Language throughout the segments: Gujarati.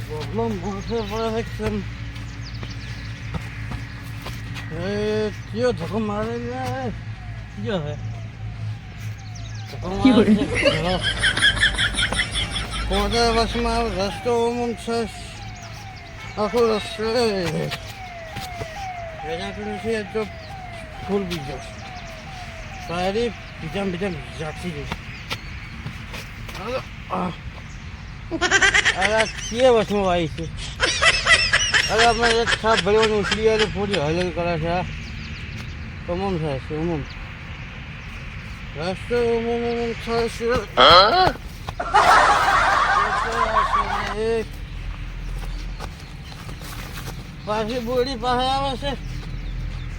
પ્રોબ્લેમ ભૂલશે પડે છે કેમ એ કયો ધક્કો મારે લે કયો છે ધક્કો મારે છે ઘણો. કોદા બસમાં રસ્તો ઓમ છે આખો રસ્તો એના છે તો ફૂલ બીજો સારી બીજા બીજા જાતી જઈશ અરે કે વસ્તુ આવી છે? અરે અમે એક છાપ ભરવાની ઉછળી આવે પૂરી હલન કરે છે તમામ થાય છે ઉમમ રસ્તો ઉમમ ઉમમ થાય છે. પાછી બોડી પાસે આવે છે.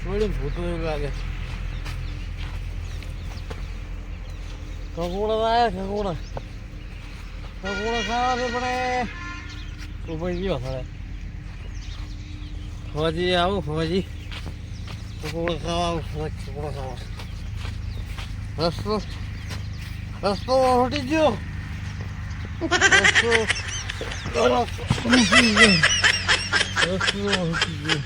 બોડી ભૂતો લાગે. કકોડા આવ્યા કકોડા. કકોડા ખાવા છે પણ ઉપર ગયો હવે. ફોજી આવું કકોડા ખાવા આવું કકોડા ખાવા. રસ્તો રસ્તો હટી ગયો. રસ્તો રસ્તો હટી ગયો.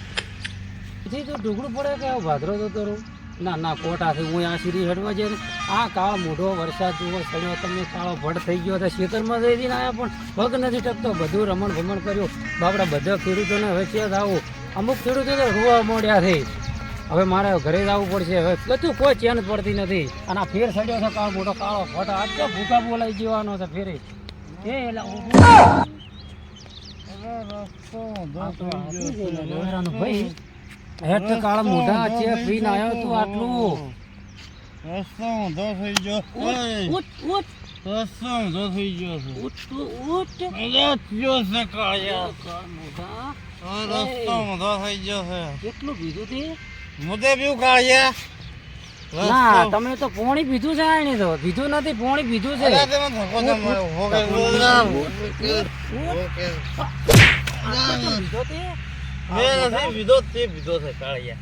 પછી તો ઢુકડું પડે કે ભાદરો તો તરો ના ના કોટાથી હું આ સીરી હટવા જઈને આ કાળો મોઢો વરસાદ જુઓ સડ્યો તમને કાળો ભડ થઈ ગયો તો ખેતરમાં જઈ જઈને આવ્યા પણ પગ નથી ટકતો બધું રમણ ભમણ કર્યું બાપડા બધા ખેડૂતોને હવે છે આવું અમુક ખેડૂતો તો રૂવા મોડ્યા છે હવે મારે ઘરે જવું પડશે હવે બધું કોઈ ચેન પડતી નથી અને આ ફેર સડ્યો છે કાળો મોટો કાળો ફટ આજ તો ભૂકા બોલાઈ જવાનો છે ફેરે એ લોહેરાનો ભાઈ હેઠ કાળા મોઢા છે પીને આવ્યો તું આટલું. રસ્તો ઊંધો થઈ ગયો ઉઠ ઉઠ રસ્તો ઊંધો થઈ ગયો છે. ઉઠ ઉઠ. અરે થયો છે કાળા મોઢા. રસ્તો ઊંધો થઈ ગયો છે. કેટલું પીધું તે? મુદે પીવું કાળિયા? ના તમે તો પોણી પીધું છે આને તો. પીધું નથી પોણી પીધું છે. અરે તમે ધક્કો. હોકે, હોકે, હોકે. મેં નથી પીધો તે પીધો છે કાળિયા.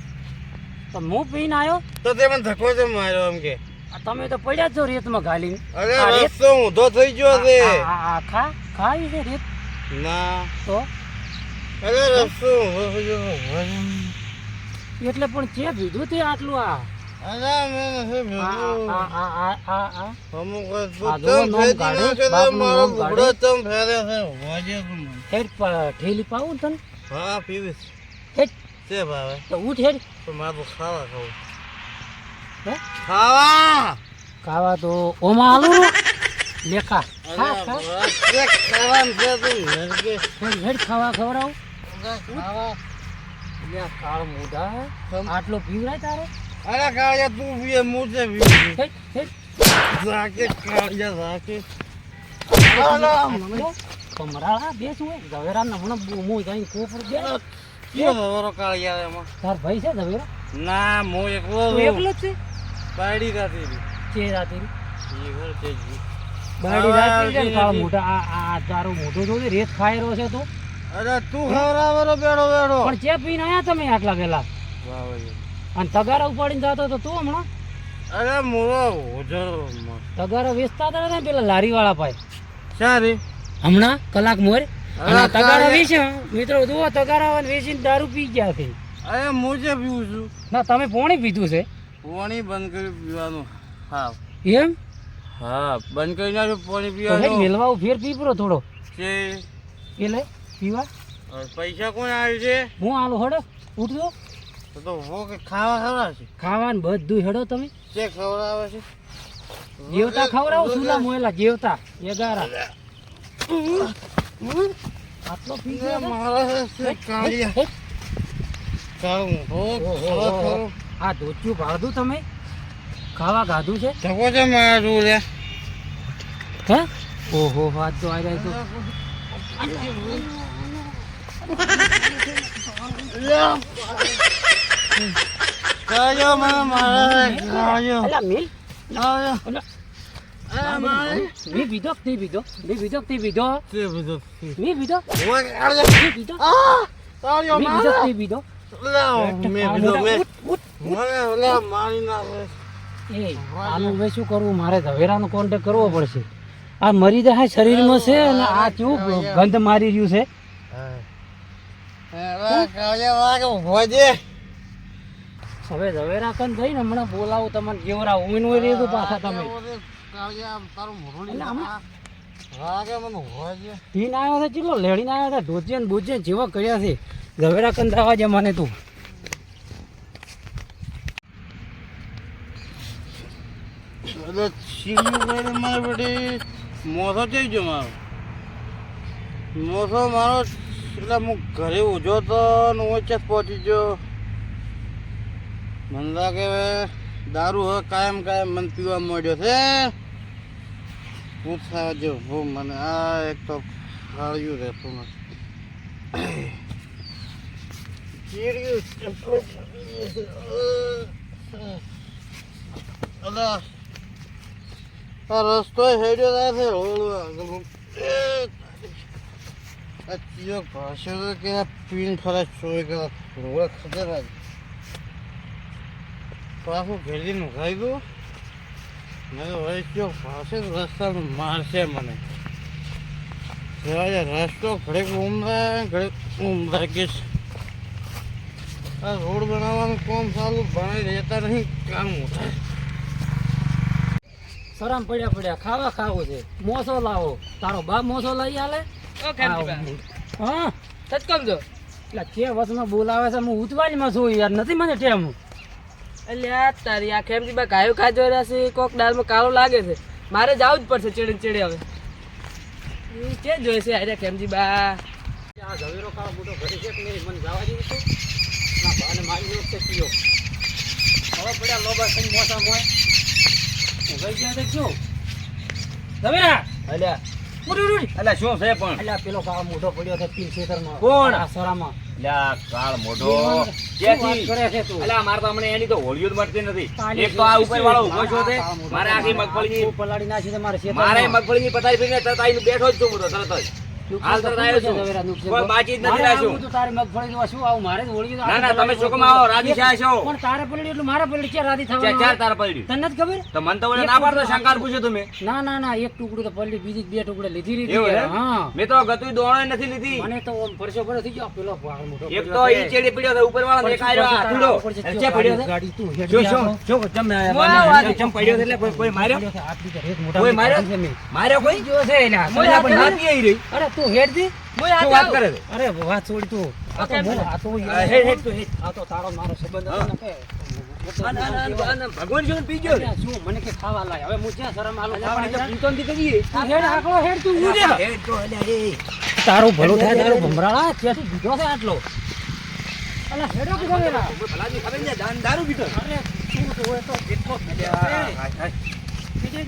તો હું પીને આવ્યો તો તે મને ધક્કો તો માર્યો એમ કે? તમે તો પડ્યા છો રેતમાં ઘાલીને અરે રસ્તો ઊંધો થઈ ગયો છે. આ- આ- આ ખા ખાવી છે રેત? ના. તો? અરે રસ્તો ઊંધો થઈ ગયો એટલે પણ ચે પીધું તે આટલું આ? છે ઠેલી પાવું તને? હા પીવીશ હેડ છે ભાવે. તો ઉઠ હેડ. તો મારે ખાવા ખાવું. હે? ખાવા! ખાવા તો ઓમાં આલુ. લેખા. ખાવાનું છે તું. હેડ હેડ ખાવા ખવડાવું. ખાવા. લે કાળ મોઢા આટલો પીવડાય તારે? અરે કાળિયા તું પીએ મૂછે પીવી. હેડ કાળિયા રાખે. કમરાળા બે શું હોય? ઝવેરા હમણાં મું જઈને કોપર બે કયો સવારો કાળિયા એમાં? તાર ભાઈ છે ઝવેરા? ના મો એકલો છું. એકલો છે? બાયડી હતી. ચે રાતે ઈ ઘર છે જી. બાયડી રાતે છે કાળો આ આ તારો મોટો જો રેત ખાયેલો છે તો. અરે તું ખવડાવવાનો બેડો બેડો પણ ચે પીને આયા તમે આટલા ગેલા વાહ ભાઈ. અને તગારા ઉપાડીને જતો તો તું હમણાં? અરે મોરો ઓજો તગારા વેચતા હતા ને પેલા લારી વાળા પાસે? સારી. હમણાં કલાક મોર. અને તગારા વેચ્યા મિત્રો જુઓ તગારા વેચીને દારૂ પી ગયા છે. અરે મોજે પીવું છું? ના તમે પોણી પીધું છે? પોણી બંધ કરી પીવાનું. હા. એમ? હા બંધ કરી ના પોણી પીવાનું. મેલવા ફેર પીપરો થોડો. છે એટલે પીવા? પૈસા કોણ આવ્યું છે? હું આલો હડો ઉઠજો. તો તો હો કે ખાવા ખવડાવે છે? ખાવાનું બધું હેડો તમે. જે ખવડાવે છે? જેવતા ખવડાવો સુલા મોયલા જેવતા એગારા. આટલો પી એ મારા કાળિયા હેડ. હો ઓહો, ખાવા ઓહો. ખાવું આ ધોતિયું ભાડું તમે ખાવા ગાધું છે? ધક્કો છે મારા લે હે? ઓહો હાથ તો આવી રહ્યો કાળિયો મને મારા કાળિયો અલા મિલ? કાળિયો અલા અરે મારે મી પીધો તે પીધો મી પીધો તે પીધો તે બધું મી પીધો ઓય કાળિયો મી પીધો આ કાળિયો મી પીધો મારા તે પીધો લાવ મેં બીધો મેં. મને ઓલા મારી નાખે એ આનું હવે શું કરવું? મારે ધવેરાનો કોન્ટેક કરવો પડશે. આ મરી જાય શરીરમાં છે અને આ કેવું ગંધ મારી રહ્યું છે? હવે ધવેરા વાગે ઊભો છે. કન જઈને હમણાં બોલાવું તમને જેવરા ઉમીન હોય રહ્યું પાછા તમે. પીને આવ્યો છે ચેટલો લેડીને આવ્યો છે જેવા કર્યા છે. ઝવેરા કંદરાવા દાવા મને તું. મોસો જઈ ગયો મારો. મોસો મારો એટલે હું ઘરે ઉજો તો હું પહોંચી ગયો. મને લાગે દારૂ હવે કાયમ કાયમ મને પીવા મળ્યો છે. પૂછા હું મને આ એક તો ફાળ્યું રહેતું નથી. અલા આ રસ્તો હેડ્યો થાય છે હળવો આ ચિયો ભાષો તો કે પીન ફરજ ચોય કરે. રોડ ખતરનાક. પાછું ઘેરી નું ખાઈ મેં રસ્તામાં મારશે મને. રસ્તો ઘડેક ઉમરા ઘડેક ઉમરા કે છે. આ રોડ બનાવવાનું કોમ ચાલુ ભણાઈ રહેતા નહીં કામ સરામ પડ્યા પડ્યા ખાવા ખાવું છે. મોસો લાવો. તારો બાપ મોસો લઈ આલે? હા? સચકમ જો? એટલે કે વચમાં બોલાવે છે હું ઉતવાળીમાં છું યાર નથી મને ટેમ. આ તારી આ ખેમજી બા ગાયો ખાજો રહ્યા છે કોક દાળમાં કાળો લાગે છે. મારે જવું જ પડશે ચેડે ચેડે હવે. કે જોઈ છે અરે ખેમજી બા? આ ઝવેરો ખાવા મોટો ઘરે છે કે નહીં મને જવા દીધું તું ના ભાને મારી નો છે પીયો હવે પડ્યા લોબા થઈને મોટા મોય હું ગઈ ગયા તો શું ઝવેરા! અલ્યા. ઉડી ઉડી અલ્યા શું છે પણ? અલ્યા પેલો ખાવા મોટો પડ્યો છે પીર ખેતરમાં કોણ? આ સરામાં. અલ્યા કાળ મોઢો. ક્યાંથી કરે છે તું? અલ્યા મારે તો હમણાં એની તો હોળીઓ જ મળતી નથી. એક તો આ ઉપર વાળો ઊભો છો તે. મારે આખી મગફળીની તું પલાળી નાખી છે મારે મારે. મગફળીની તરત આવીને બેઠો જ છું હું તો તરત જ. હાલ તરત આવ્યો છું કોઈ બાકી નથી રાખ્યું આવું તો તારી મગફળી જોવા શું આવું? મારે જ ના ના તમે શું આવો? રાધી શાહ છો? પણ તારે પલડી એટલું મારે પલડી ક્યાં રાધી ચાર ચાર તાર પડ્યું તને નથી ખબર? તો મને તો ઓલે ના પાડતો શંકાર પૂછ્યો તમે ના ના ના એક ટુકડું તો પલડી બીજી બે ટુકડે લીધી લીધી હે? હા. મેં તો ગતું દોણો નથી લીધી. મને તો ઓમ પરસો પડ્યો થઈ ગયો. પેલો ભાગ મોટો એક તો ઈ ચેડી પડ્યો છે ઉપર વાળો ચે પડ્યો ગાડી તું હેડ જા પડ્યો એટલે કોઈ- માર્યો? કોઈ માર્યો? માર્યો કોઈ? જો છે એલા, મોય સમજા પણ પણ નાતી આઈ રહી. અરે તું હેડ દી હું આ વાત કરે અરે વાત છોડી તું આ તો હું- આ તો હેડ હેડ તું હેડ આ તો તારો મારો સંબંધ હતો ને ભગવાન શું પી ગયો શું મને કે ખાવા લાય હવે હું ક્યાં શરમ આલું અલ્યા, પણ એ તો ખાવા પીતો કરીએ. તું હેડ આકડો હેડ તું ઉડે હેડ તો અલ્યા તારું ભલું થાય તારું ભમરાળા ત્યાંથી દીધો છે આટલો અલા હેડો કે ગવેલા ભલાજી ખબર છે, દાન દારૂ પીતો. અરે તું તો હોય તો કેટલો હાય, હાય. છે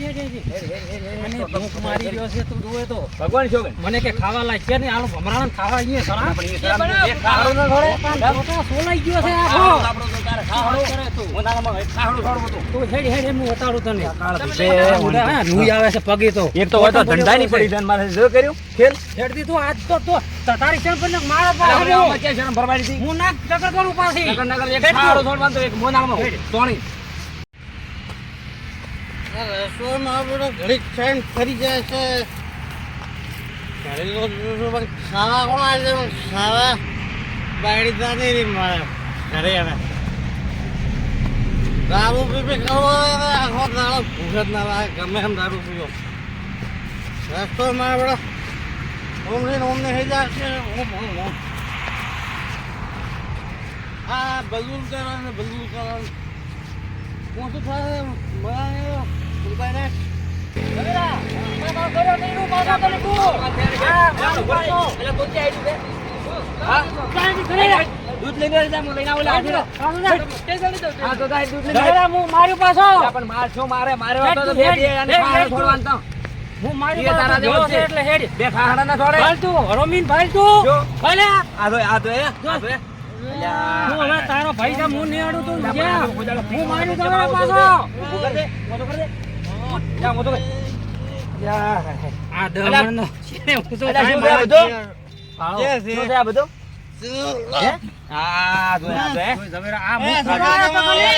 ભગવાન શું મને કે ખાવા લાય કે આલો ભમરાળા ખાવા અહીંયા સરા. ન સોલાઈ ગયો છે છે, છે ને મારે પાસે? હું ના ટકર કરું નકર નકર એક ખાડો છોડવાનો તો એક મોનામાં તોણી. આ રસોઈમાં આપણે ઘડીક ખાઈને ફરી જાય છે. ઘરેલો પણ ખાવા કોણ આવે છે? પણ ખાવા બાયડી તા નહીં મારે ઘરે એને દારૂ પી પી કરવો આખો દાડો ભૂખ ગમે એમ દારૂ પીવો. રસોઈમાં આપણે ઓમને ઓમને થઈ જાય છે. ઓમ ઓમ ઓમ બલૂન કરવાનું બલૂન કરવાનું કોણ શું થાય મને દૂધ લઈને લઈને આવું પાછો પણ મારે મારે તો બે છોડવાનો. હું મારી તારા જેવો છે. એટલે હેડ બે ખાડા ના છોડે તું રમીન ભાલ તું ભલે આ તો આ તો એ હું હવે તારો ભાઈ છે હું નહીં આડું તું હું મારું તમારા પાછો મોટો કર દે. જા, મોટો કર. આ દમણનો છે, હું તો કાંઈ આ બધું? જે છે આ બધું? આ જો આ જો, હે. આ મારો.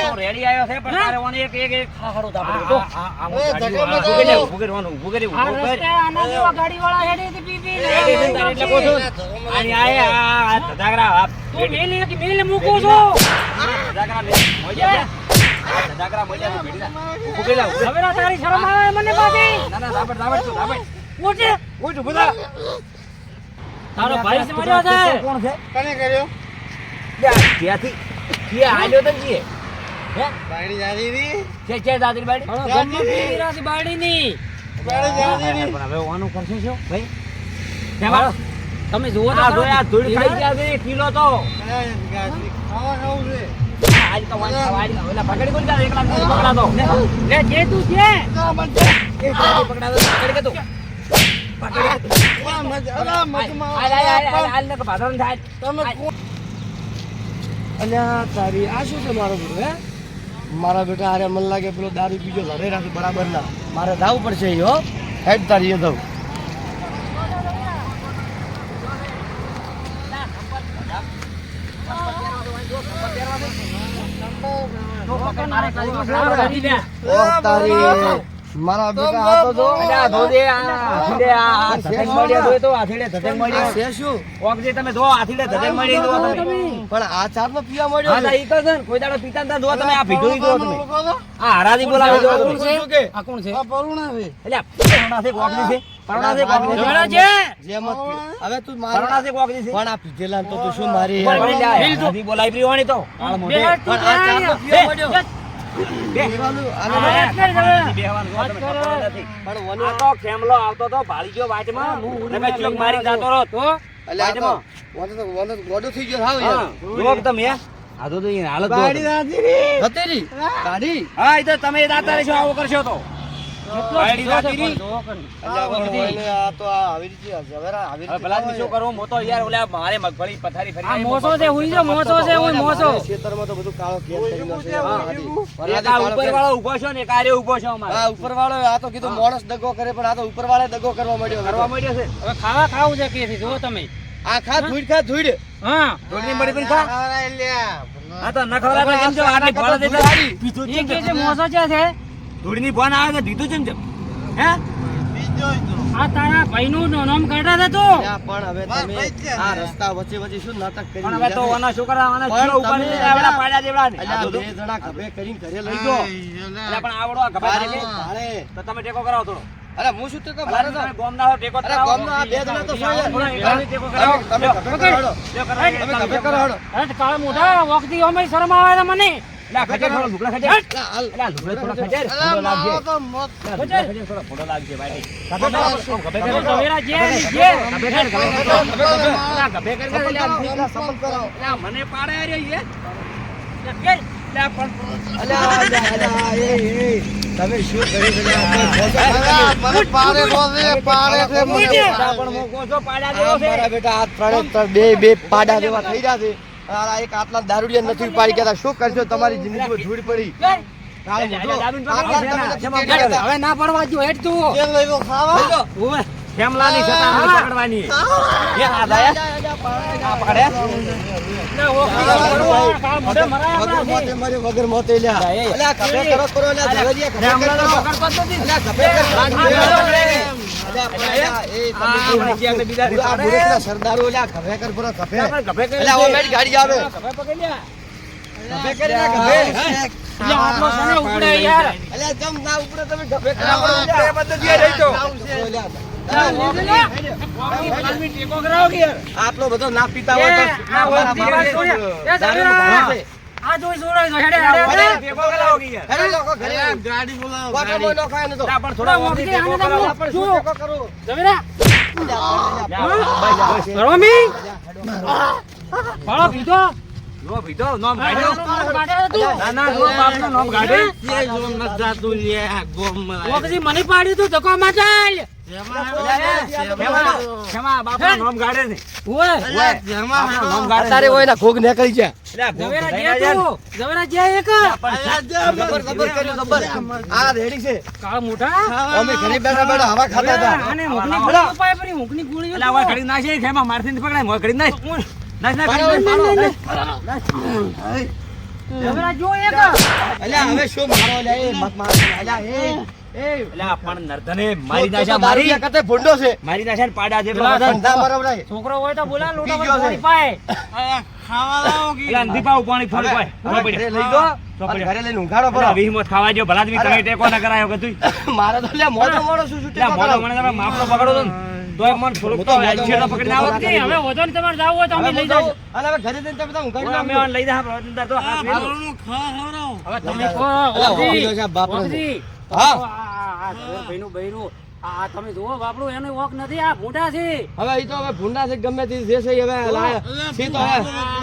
હું રેડી આવ્યો છે પણ તારે ઓને એક એક એક ખાખરો તાપડો તો. આ- મુખ ધક્કા કાઢ્યું. મત ઊભું કરી મારો. ઊભું કરી, આના જેવા ગાડીવાળા હેડેથી પી પી ને રેડી થઈ તારે એટલે કહું છું. આની આ એ, આ આ ધજાગરા, આ તું મેલી મેલી મૂકું છો ધજાગરા લે. મોજા લે. આ ધજાગરા મોજા ભેડી જા. ઊભું કરી લે, ઊભું. તારી શરમ આવે મને પાછી ના, ના, દાબડ, દાબડ તું, દાબડ. ઉઠ ઉઠ, ઊભું થા. તારો ભાઈ છે છે કોણ છે? કોને કર્યો લે, ક્યાંથી? આલ્યો જીએ? હે? પણ હવે ઓનું કરશું તમે જુઓ તો આ. ધૂળ ખાઈ ગયા છે, કિલો તો. ખાવા ખાવું છે આજ તો વાંચા વાળી, ઓલા પકડી કોણ જાય? એકલા નથી પકડાતો. લે જે તું છે. પકડી? પકડી કે તું? મારો બેટો હે? મારા બેટા હારે મન લાગે પેલો દારૂ પીજો ઘરે રાખે બરાબર ના મારે જાવું પડશે હેડ તારી એ દઉં તારી મારા બેટા આ તો જો. અલ્યા, ધોધે, આ હાથીડે, આ આ મળ્યા જોઈ તો, હાથીડે ધધેક મળ્યા. છે શું ઓગજી તમે જો, હાથીડે ધધેક મળી જુઓ તમે. પણ આ ચાર નો પીવા મળ્યો હા, ઈ કહે કોઈ દાડો પીતા નતા જુઓ તમે, આ ભીડું જુઓ તમે. આ હરાજી બોલાવે જુઓ તમે. આ કોણ છે? આ પરુણા છે. અલ્યા, પરોણા છે, કોકની છે? પરોણા છે, કોકની છે? જ પી- હવે તું પરોણા મારા છે, કોકની છે? પણ આ પીધેલા તો તું શું મારી તો- બોલાવી પરી તો. તું પણ આ ચાર નો પીવા મળ્યો. ખેમલો આવતો તો ભાળી ગયો વાટમાં તમે ચોક મારી જાતો રહો તો ગોડો થઈ ગયો હાવ તમે. આ તો હાલત હતી હા. એ તો તમે દાતા રહેશો આવો કરશો તો. બાયડી આ તો આ આવી રીતે ઝવેરા આવી રીતે ભલાદમી શું કરું? હું તો યાર ઓલા મારે મગફળી પથારી ફરી આ મોસો છે હુઈ જો મોસો છે હુઈ મોસો. ખેતરમાં તો બધું કાળો ઘેર કરી નાખે. હા, હાજી. એક આ ઉપર વાળો ઊભો છો ને એક આરે છો અમારે. આ તો કીધું મોડસ દગો કરે પણ આ તો ઉપરવાળે દગો કરવા મળ્યો કરવા માંડ્યો છે? હવે ખાવા ખાવું છે કે જો તમે. આ ખા ધૂડ ખા ધૂડ હા. ધોળની મળી પણ ખા. આ તો ન પણ કેમ છો આટલી ભળ દે પીધું એ ચમ કે મોસો છે ધૂળની ભણ આવે તો હે. આ તારા ભાઈનું નામ કાઢા છે પણ હવે તમે આ રસ્તા વચ્ચે વચ્ચે શું નાટક કરી પણ હવે તો ઓના શું ઓના પણ ઉપર ને આવડા પાડ્યા જેવડા ને. આ બે જણા ખભે કરીને ઘરે લઈ ગયો અલ્યા. પણ આવડો આ ગભા ભાડે, તો તમે ટેકો કરાવો થોડો. અરે હું શું તો ભલા મારે તો તમે ગોમના ટેકો અરે કરાવો. ગામના બે જણા તો શું યાર? થોડા એકાને ટેકો કરાવો. તમે ખભે કરો હળો. લ્યો, કરાવો. તમે ખભે કરો અરે કાળા મોઢા વખતી અમે શરમ આવે મને. ખજેર થોડો, લુગડા ખજેર. લુગડા થોડા ખજેર. તો મોત. થોડો, લાગજે, ભાઈ. કરો. જે જે કર, કર, કર. મને પાડે પણ- એ, એ, તમે શું કરી રહ્યા અલા, મને પાડે બોલે, પાડે છે. મને. પણ હું કહું છું, પાડ્યા છે. મારા બેટા આ ત્રણે બે બે પાડા જેવા થઈ છે. આ એક આટલા દારૂડિયા નથી પાડી ગયા શું કરશો? તમારી જિંદગીમાં ધૂળ પડી. હવે ના પડવા જો હેઠ તું. ખાવા. ઓવે ખેમલાની સતામણી પકડવાની. એ આ દાયા? આ પકડે ના મોઢે કામ છે મોતે મર્યો, વગર મોતે લ્યા. અલ્યા, કપે કરો કરો, અલ્યા, ઝવેરિયા ખભે ખેમલાને કરો. પકડ પડતો નથી. અલ્યા, કપે કર, પાડે. સરદારો, અલ્યા, કર પૂરો, છે. ઓમેડી ગાડી આવે. ગભે પકડી લ્યા. ખભે કરી લ્યા, સને ઉપડે યાર અલ્યા, જમ ના ઉપડે તમે ખભે કરો. આપણે એ રહી તો. ટેકો કરાવો કે યાર. આટલો બધો ના પીતા હોય તો ગાડી. ન ને ના, નામ. એ જાતું. વખતી મને પાડ્યું તું ધક્કો માં ચાલ મારથી પકડાય, નાખ. નાખ, નાખ, જો એક. અલ્યા હવે શું મારો અલ્યા એ મત મારો અલ્યા એ. તો તો છે. ને છોકરો હોય તો બોલા છે. કે ઘરે તો લઈને ઊંઘાડો અલ્યા, પડો ખાવા દ્યો, ભલા તમે ટેકો ના કરાયો કે તું? મારે તો અલ્યા મોઢો મોઢો શું શું અલ્યા, મોઢો મને તમે માપનો પકડો તો ને, તોય મને થોડુંક હું તો તો છેડો મોઢો પકડીને આવત પકડી નહીં. હવે વધો ને તમારે જાવું હોય તો અમે લઈ જાઓ અને હવે ઘરે જઈને તમે ઊંઘાડી ઓલા નાખજો. લઈ જા, તો હવે તમે કહો ઓજી, બાપરો છે. હા. તો ભઈનું બૈરું, આ તમે જુઓ બાપડું એનો વોક નથી આ મોટા છે હવે ઈ તો હવે ભૂંડા છે ગમે તે જે છે હવે લાય. તો હવે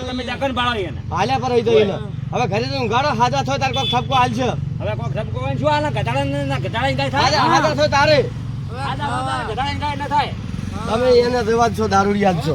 તમે ડકન પાડો એને. હાલ્યા પર ઈ તો એને હવે ઘરે જઈને ઊંઘાડો હાજા થયો તારે કોક ઠપકો હાલશે હવે કોક ઠપકો હોય શું હાલે? ઘટાડા ના થાય? હાજા તારે હાજા તો ઘટાડાને ના થાય તમે એને રેવા જ છો જ છો